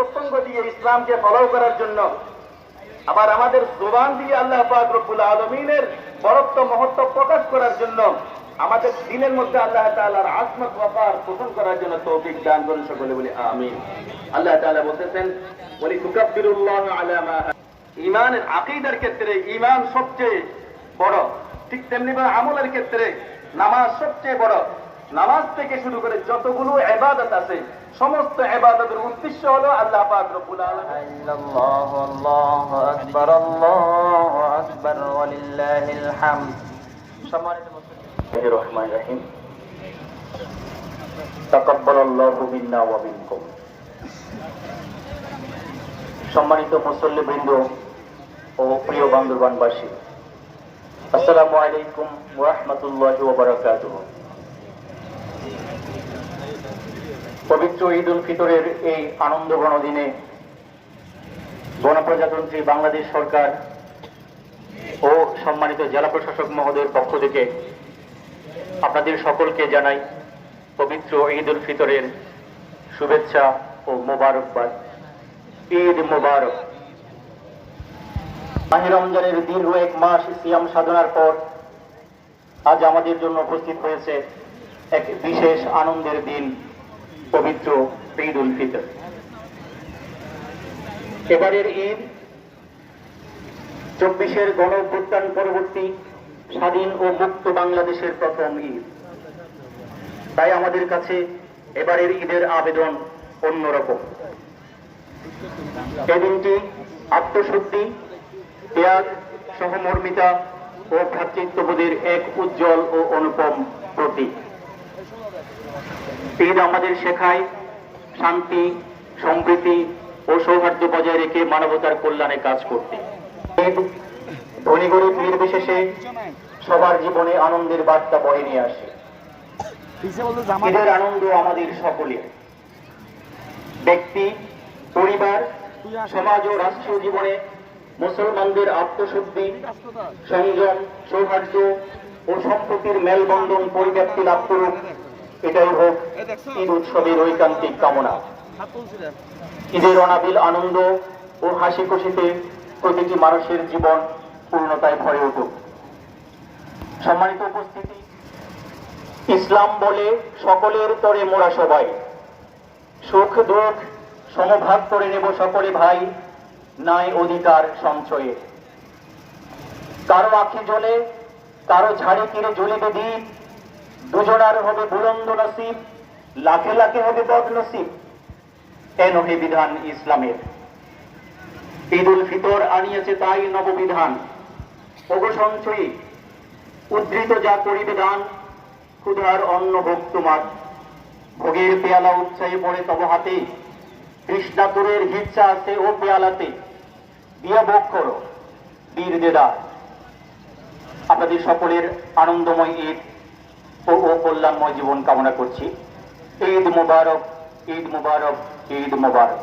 প্রত্যঙ্গ দিয়ে ইসলামকে ফলো করার জন্য আবার আমাদের জোবান দিয়ে আল্লাহ রব্বুল আলমিনের বরত্ব মহত্ব প্রকাশ করার জন্য আমাদের দিনের মধ্যে আল্লাহ তাআলার আসমত ওয়াকার পোষণ করার জন্য তৌফিক দান করুন সকলে বলি আমিন। আল্লাহ তাআলা বলতেছেন, বলি তুকাব্বিরুল্লাহ আলা মা ইমানের আকীদার ক্ষেত্রে ঈমান সবচেয়ে বড়। ঠিক তেমনি আমলের ক্ষেত্রে নামাজ সবচেয়ে বড়। নামাজ থেকে শুরু করে যতগুলো এবাদত আছে, সমস্ত এবাদতের উদ্দেশ্য হলো আল্লাহ সম্মানিত মুসল্লি বৃন্দ ও প্রিয় বান্ধবানবাসী আসসালামু আলাইকুম ওয়া রাহমাতুল্লাহি পবিত্র ঈদ উল ফিতরের এই আনন্দ দিনে গণপ্রজাতন্ত্রী বাংলাদেশ সরকার ও সম্মানিত জেলা প্রশাসক মহোদয়ের পক্ষ থেকে আপনাদের সকলকে জানাই পবিত্র ঈদ উল ফিতরের শুভেচ্ছা ও মোবারকবাদ। ঈদ মোবারক। মাহে রমজানের দীর্ঘ এক মাস সিয়াম সাধনার পর আজ আমাদের জন্য উপস্থিত হয়েছে এক বিশেষ আনন্দের দিন। পবিত্র ঈদ উল ফিতর। এবারের ঈদ চব্বিশের গণ পরবর্তী স্বাধীন ও মুক্ত বাংলাদেশের প্রথম ঈদ। তাই আমাদের কাছে এবারের ঈদের আবেদন অন্যরকম। এদিনটি আত্মশুদ্ধি, ত্যাগ, সহমর্মিতা ও ভ্রাতৃত্ববোধের এক উজ্জ্বল ও অনুপম প্রতীক। ঈদ আমাদের শেখায়, শান্তি, সম্প্রীতি ও সৌহার্দ্য বজায় রেখে মানবতার কল্যাণে কাজ করতে। ধনী গরিব নির্বিশেষে সবার জীবনে আনন্দের বার্তা বয়ে নিয়ে আসে। ঈদের আনন্দ আমাদের সকলের। ব্যক্তি, পরিবার, সমাজ ও রাষ্ট্রীয় জীবনে মুসলমানদের আত্মশুদ্ধি, সংযম, সৌহার্দ্য ও সম্প্রতির মেলবন্ধন পরিব্যাপ্তি লাভ করুক। এটাই হোক ঈদ উৎসবের ঐকান্তিক কামনা। ঈদের অনাবিল আনন্দ ও হাসি খুশিতে প্রতিটি মানুষের জীবন পূর্ণতায় ভরে উঠুক। সম্মানিত উপস্থিতি ইসলাম বলে সকলের তরে মোরা সবাই। সুখ দুঃখ সমভাগ করে নেব সকলে ভাই নাই অধিকার সঞ্চয়ে। কারও আখি জ্বলে কারও ঝাড়ে কিরে জ্বলিবে দ্বীপ দুজনার হবে বুলন্দ নসিব, লাখে লাখে হবে বদ নসিব। এ নহে বিধান ইসলামের? ঈদ উল ফিতর আনিয়েছে তাই নববিধান। সঞ্চয়ী, উদ্ধৃত যা করিবে দান, ক্ষুধার অন্ন ভোগ তোমার। ভোগের পেয়ালা উৎসাহে পড়ে তব হাতে কৃষ্ণাতুরের হিচ্ছা আছে ও পেয়ালাতে। দিয়া ভোগ করো, বীর দেদা। আপনাদের সকলের আনন্দময় ঈদ। ও ও কল্যাণময় জীবন কামনা করছি। ঈদ মুবারক ঈদ মুবারক ঈদ মুবারক।